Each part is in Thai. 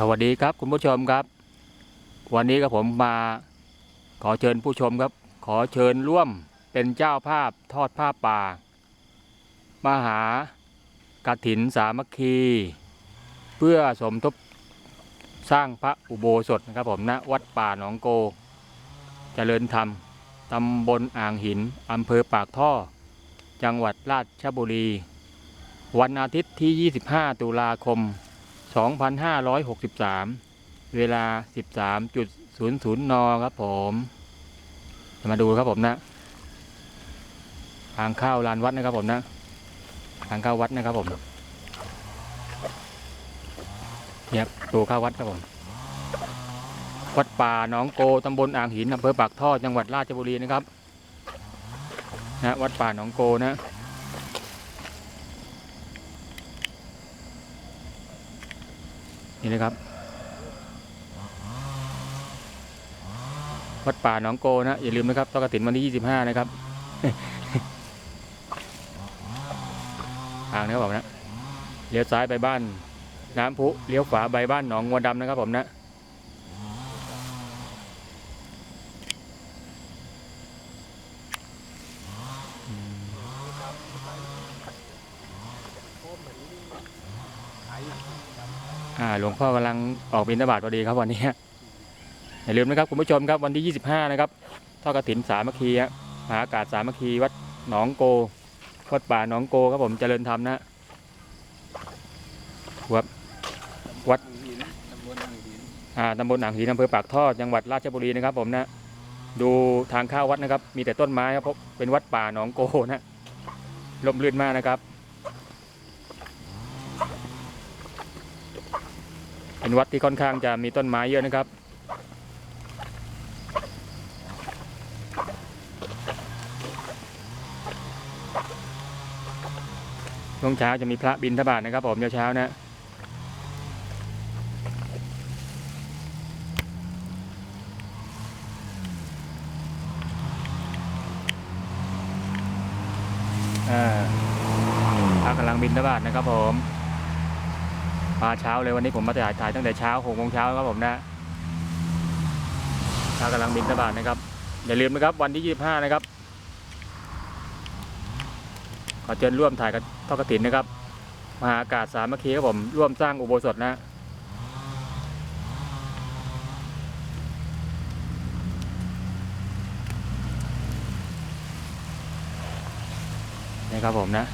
สวัสดีครับคุณผู้ชมครับ วันนี้กับผมมาขอเชิญผู้ชมครับ ขอเชิญร่วมเป็นเจ้าภาพทอดผ้าป่า มหากถินสามัคคี เพื่อสมทบสร้างพระอุโบสถนะครับผมณวัดป่าหนองโกเจริญธรรมตำบลอ่างหินอำเภอปากท่อ จังหวัดราชบุรี วันอาทิตย์ที่ 25 ตุลาคม 2563 เวลา 13.00 น ครับผมจะมาดูครับผมนะ ทางเข้าลานวัดนะครับผมนะ ทางเข้าวัดนะครับผมเนี่ยครับตัวเข้าวัดครับผม วัดป่าหนองโกตำบลอ่างหินอำเภอปากท่อจังหวัดราชบุรีนะครับ นะ วัดป่าหนองโกนะ นี่นะครับ วัดป่าหนองโกนะอย่าลืมนะครับต้นกระถินวันที่ 25 นะครับทางนะครับผมนะเลี้ยวซ้ายไปบ้าน น้ำพุเลี้ยวขวาไปบ้านหนองวัวดำนะครับผมนะ อ่า หลวงพ่อกำลังออกบิณฑบาตพอดีครับวันนี้อย่าลืมนะครับคุณผู้ชมครับวันที่ 25 นะครับทอดกฐินสามัคคีฮะมหาอากาศสามัคคีวัดหนองโกวัดป่าหนองโกครับผมเจริญธรรมนะวัดวัดอ่าตำบลอ่างหินอำเภอปากท่อจังหวัดราชบุรีนะครับ ผมนะ ดูทางเข้าวัดนะครับ มีแต่ต้นไม้ครับเพราะเป็นวัดป่าหนองโกนะลมลื่นมากนะครับ เป็นวัดที่ค่อนข้างจะมีต้นไม้เยอะนะครับ ช่วงเช้าจะมีพระบินทบาทนะครับ ผมเช้าๆนะอ่าพระกำลังบินทบาทนะครับผม มาเช้าเลยวันนี้ผมมาถ่ายถ่ายตั้งแต่เช้าหกโมงเช้าครับผมนะถ้ากำลังบินทบาทนะครับ อย่าลืมนะครับวันที่25นะครับขอเชิญร่วมถ่ายกับทอดกฐินนะครับมหาอากาศสามัคคีครับผมร่วมสร้างอุโบสถนะนี่ครับผมนะ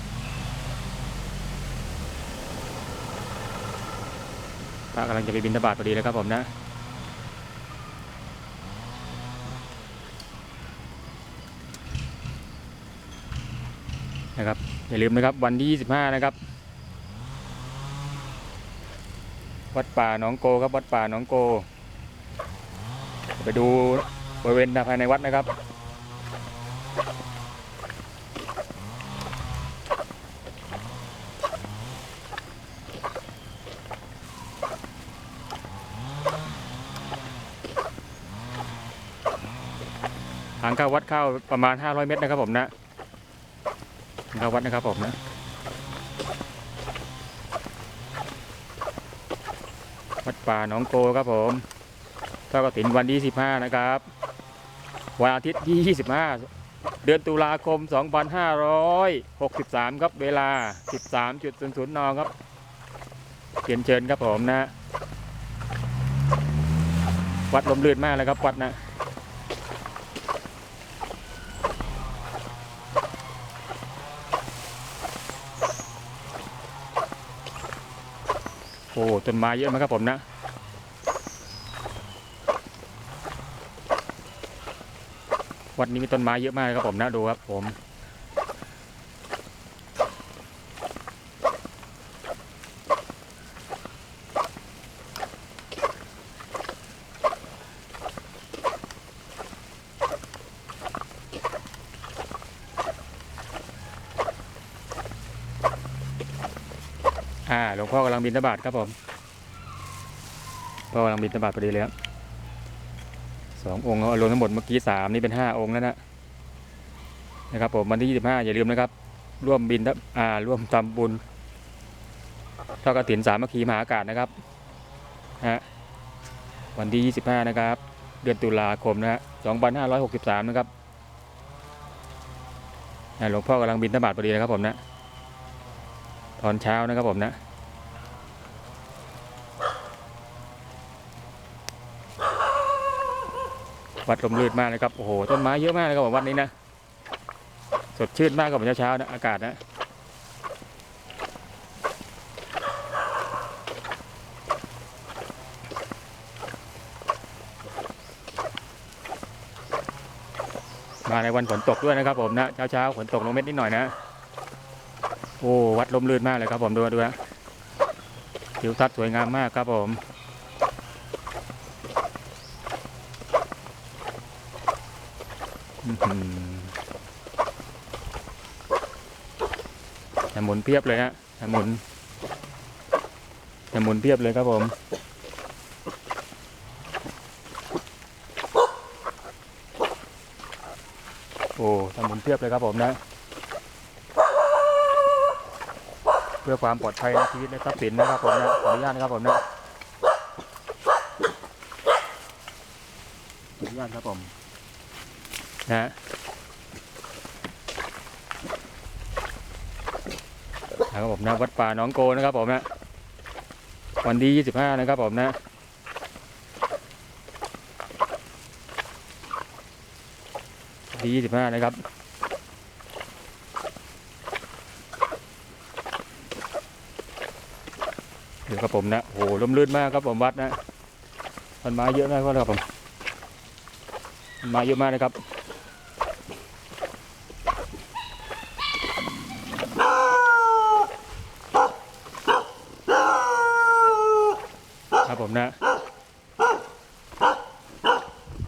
พระกำลังจะไปบินทบาทพอดีแล้วครับผมนะนะครับอย่าลืมนะครับวันที่ 25 นะครับ วัดป่าหนองโกครับวัดป่าหนองโก ไปดูบริเวณภายในวัดนะครับ ทางเข้าวัดเข้าประมาณ 500 เมตรนะครับผมนะทางเข้าวัดนะครับผมนะวัดป่าหนองโกครับผมทอดกฐินวันที่15นะครับ วันอาทิตย์ที่ 25 เดือนตุลาคม 2563 ครับเวลา 13.00นครับเขียนเชิญครับผมนะ วัดลมลื่นมากเลยครับวัดนะ โอ้ต้นไม้เยอะมากครับผมนะ วัดนี้มีต้นไม้เยอะมากครับผมนะดูครับผม อ่าหลวงพ่อกำลังบินทบาทครับผมพ่อกำลังบินทบาทพอดีเลยครับสององค์เอารวมทั้งหมดเมื่อกี้สามนี่เป็นห้าองค์แล้วนะนะครับผมวันที่ยี่สิบห้าอย่าลืมนะครับ ร่วมบินทบอ่าร่วมทำบุญทอดกฐินสามัคคีมหาอากาศนะครับฮะวันที่ 25 นะครับ เดือนตุลาคมนะฮะ2563 นะครับนะหลวงพ่อกำลังบินธบาตพอดีนะครับผมนะ ตอนเช้านะครับผมนะวัดลมลื่นมากนะครับ โอ้โห ต้นไม้เยอะมากนะครับผมวัดนี้นะ สดชื่นมากกับผมเช้าๆนะ อากาศนะ มาในวันฝนตกด้วยนะครับผมนะ เช้าๆฝนตกลงเม็ดนิดหน่อยนะ โอ้วัดลมลื่นมากเลยครับผมดูดูนะทิวทัศน์สวยงามมากครับผมอื้อหือแต่หมุนเพียบเลยฮะแต่หมุนแต่หมุนเพียบเลยครับผมโอ้แต่หมุนเพียบเลยครับผมนะ เพื่อความปลอดภัยในชีวิตและทรัพย์สินนะครับผมนะขออนุญาตนะครับผมนะขออนุญาตครับผมนะฮะนะครับผมนะวัดป่าหนองโกนะครับผมนะวันที่ 25 นะครับผมนะวันที่ 25 นะครับ ดี๋ยวครับผมนะโอ้โหลมลื่นมากครับผมวัดนะต้นไม้เยอะมากครับผมต้นไม้เยอะมากนะครับครับผมนะ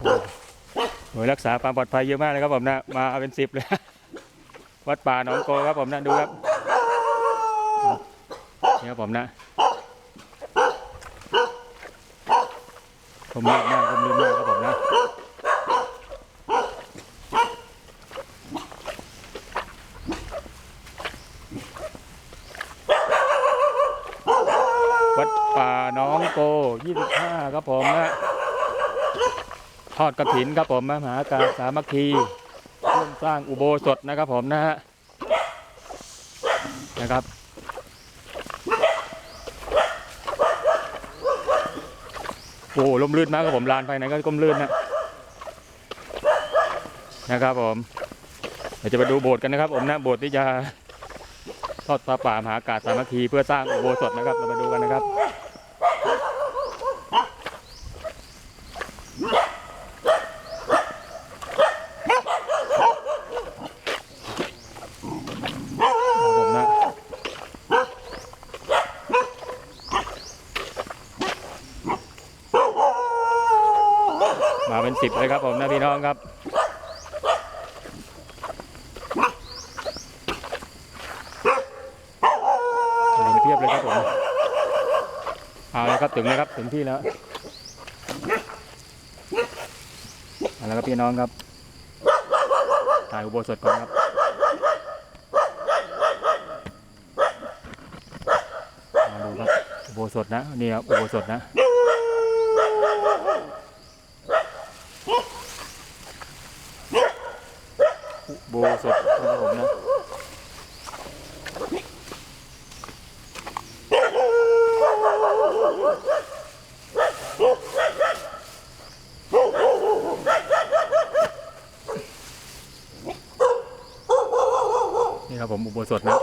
โอ้หน่วยรักษาความปลอดภัยเยอะมากเลยครับผมนะมาเป็นสิบเลยวัดป่าหนองโกครับผมนะดูครับนี่ครับผมนะ ผมมากมากผมลืมมากครับผมนะวัดป่าน้องโก 25 ครับผมนะทอดกระถินครับผมมหากาสามัคคีร่วมสร้างอุโบสถนะครับผมนะฮะ นะครับ โอ้ลมลื่นมากครับผมลานภายในก็ก้มลื่นนะนะครับผมเดี๋ยวจะไปดูโบสถ์กันนะครับ ผมนะโบสถ์ที่จะทอดปลาป่ามหากาสามัคคีเพื่อสร้างอุโบสถนะครับเรามาดูกันนะครับ ผมนะมาเป็น สิบเลยครับผมนะพี่น้องครับหมุนเพียบเลยครับผมเอาเลยครับถึงแล้วครับถึงที่แล้วเอาแล้วครับพี่น้องครับถ่ายอุโบสถก่อนครับมาดูครับอุโบสถนะนี่ครับอุโบสถนะ อุ โบสถนะครับผมนะนี่ครับผมอุโบสถนะ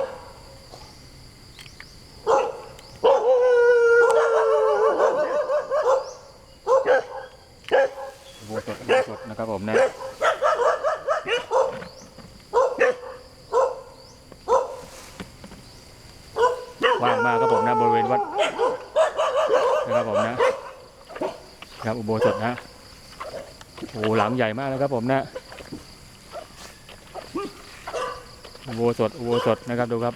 อุโบสถอุโบสถนะครับผมนะ ว่างมากครับผมนะบริเวณวัดนะครับผมนะครับอุโบสถนะโอ้หหลังใหญ่มากนะครับผมนะอุโบสถอุโบสถนะครับดูครับ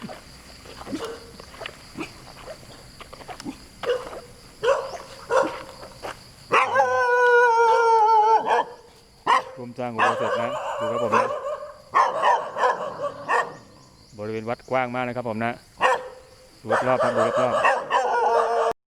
รวมสร้างอุโบสถนะดูครับผมนะบริเวณวัดกว้างมากนะครับผมนะ ดูรอบๆครับดูรอบๆ